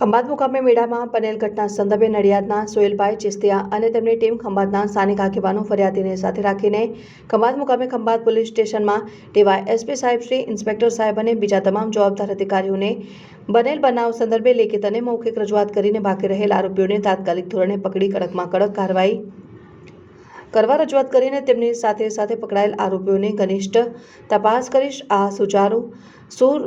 ખંભાત મુકામે મેળામાં બનેલ ઘટના સંદર્ભે નડિયાદના સોહેલભાઈ ચિસ્તિયા અને તેમની ટીમ ખંભાતના સ્થાનિક આગેવાનો ફરિયાદીને સાથે રાખીને ખંભાત મુકામે ખંભાત પોલીસ સ્ટેશનમાં ડીવાય એસપી સાહેબ શ્રી, ઇન્સ્પેક્ટર સાહેબ અને બીજા તમામ જવાબદાર અધિકારીઓને બનેલ બનાવ સંદર્ભે લેખિત અને મૌખિક રજૂઆત કરીને બાકી રહેલ આરોપીઓને તાત્કાલિક ધોરણે પકડી કડકમાં કડક કાર્યવાહી કરવા રજૂઆત કરીને તેમની સાથે સાથે પકડાયેલ આરોપીઓને ઘનિષ્ઠ તપાસ કરીશ. આ સુચારુ સુર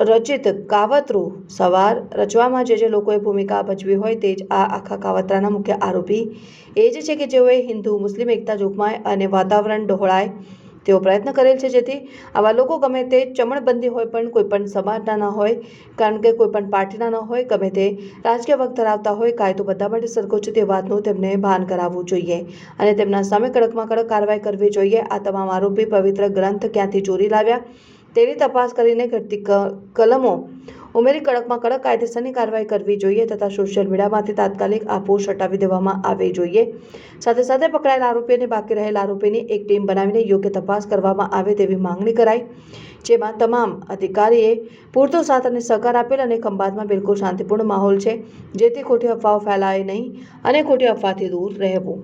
રચિત કાવતરું સવાર રચવામાં જે જે લોકોએ ભૂમિકા ભજવી હોય તે જ આ આખા કાવતરાના મુખ્ય આરોપી એ જ છે કે જેઓએ હિન્દુ, મુસ્લિમ એકતા જોખમાય અને વાતાવરણ ડહોળાય તેઓ પ્રયત્ન કરેલ છે. જેથી આવા લોકો ગમે તે ચમણબંધી હોય પણ કોઈ પણ સમાજના ન હોય, કારણ કે કોઈ પણ પાર્ટીના ન હોય, ગમે તે રાજકીય વખત ધરાવતા હોય, કાયદો બધા માટે સરખો છે તે વાતનું તેમને ભાન કરાવવું જોઈએ અને તેમના સામે કડકમાં કડક કાર્યવાહી કરવી જોઈએ. આ તમામ આરોપી પવિત્ર ગ્રંથ ક્યાંથી ચોરી લાવ્યા? તેની તપાસ કરીને ઘટતી કલમો ઉમેરી કડકમાં કડક કાયદેસરની કાર્યવાહી કરવી જોઈએ તથા સોશિયલ મીડિયામાંથી તાત્કાલિક આ પોસ્ટ હટાવી દેવામાં આવવી જોઈએ. સાથે સાથે પકડાયેલા આરોપી અને બાકી રહેલ આરોપીની એક ટીમ બનાવીને યોગ્ય તપાસ કરવામાં આવે તેવી માંગણી કરાઈ, જેમાં તમામ અધિકારીએ પૂરતો સાથ અને સહકાર આપેલ અને ખંભાતમાં બિલકુલ શાંતિપૂર્ણ માહોલ છે, જેથી ખોટી અફવાઓ ફેલાય નહીં અને ખોટી અફવાથી દૂર રહેવું.